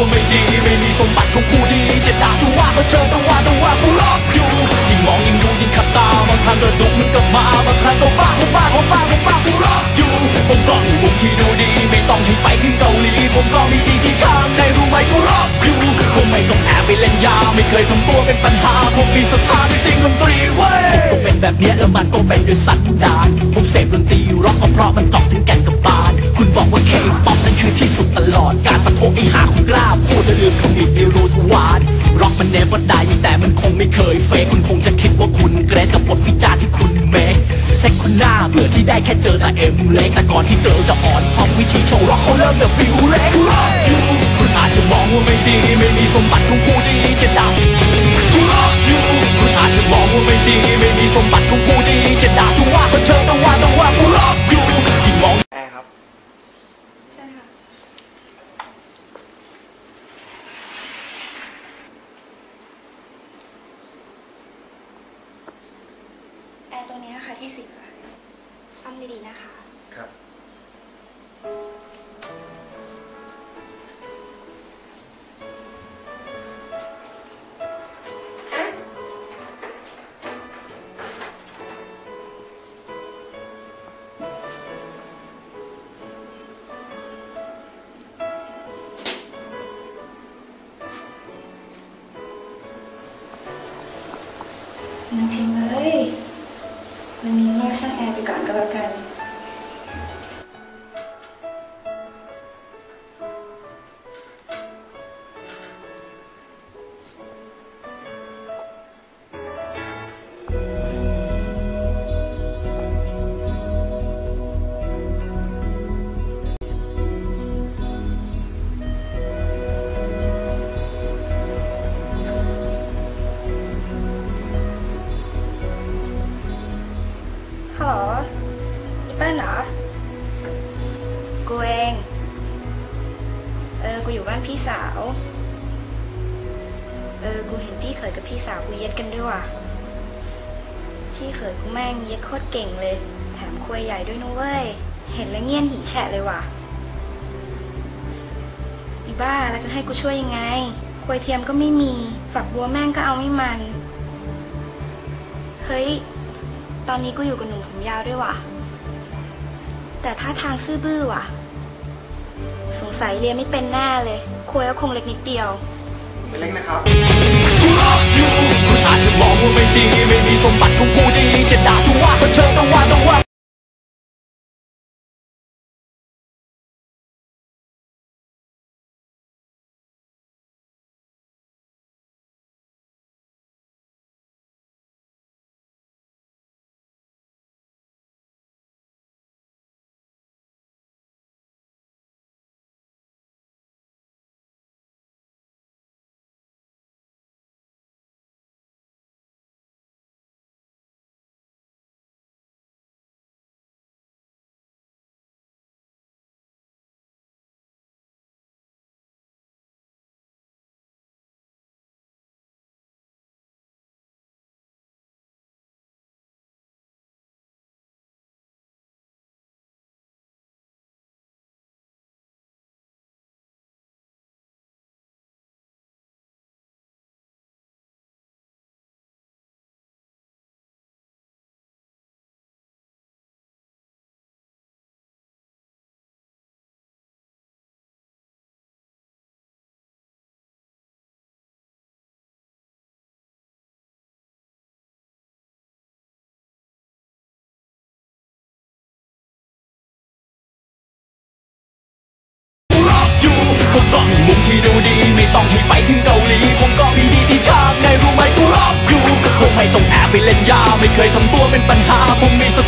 ว่าไม่ดี ไม่มีสมบัติของผู้ดีจะด่าจะว่าก็เจอต้องว่าต้องว่ากูรักอยู่ยิ่งมองยิ่งดูยิ่งขัดตาบางครั้งก็ดุมันก็มาบางครั้งก็บ้าของบ้าของบ้าของบ้ากูรักอยู่ผมก็มีมุมที่ดูดี ไม่ต้องให้ไปถึงเกาหลีผมก็มีดีที่ข้างในรู้ไหมกูรักอยู่คงไม่ต้องแอบไปเล่นยา ไม่เคยทำตัวเป็นปัญหาผมมีศรัทธาในสิ่งดนตรีเว้ยผมก็เป็นแบบเนี้ยแล้วมันก็เป็นด้วยสันดานผมเสพดนตรีร็อกก็เเคยเฟกคุณคงจะคิดว่าคุณแกรกับบทวิจารณ์ที่คุณแมคเซ็กคุณหน้าเบื่อที่ได้แค่เจอแต่เอ็มเล็กแต่ก่อนที่เกิร์ลจะอ่อนท็อปวิธีโชว์ร็อกเขาเริ่มแบบวิวเล็กคุณอาจจะมองว่าไม่ดี ไม่มีสมบัติของผู้ดีจะด่าคุณอาจจะมองว่าไม่ดี ไม่มีสมบัติของผู้ดี ตัวเนี้ยค่ะที่สิบค่ะซ่อมดีๆนะคะ ครับ น้องพิมพ์เอ้ยวันนี้รอช่างแอร์ไปก่ อนก็แอีเปิ้ลเหรอ กูเอง เออ กูอยู่บ้านพี่สาว เออ กูเห็นพี่เขยกับพี่สาวกูเย็ดกันด้วยว่ะ พี่เขยกูแม่งเย็ดโคตรเก่งเลย แถมควยใหญ่ด้วยนะเว้ย เห็นแล้วเงียนหีแฉะเลยว่ะ อีบ้าแล้วจะให้กูช่วยยังไง ควยเทียมก็ไม่มี ฝักบัวแม่งก็เอาไม่มัน เฮ้ย ตอนนี้กูอยู่กับหนุ่มผมยาวด้วยว่ะ แต่ท่าทางซื่อบื้อว่ะ สงสัยเรียนไม่เป็นแน่เลย ควยก็คงเล็กนิดเดียวเป็นเล็กนะครับรักอยู่คุณอาจจะมองว่าไม่ดีไม่มีสมบัติของผู้ดี ไปเล่นยา ไม่เคยทำตัวเป็นปัญหา ผมมีส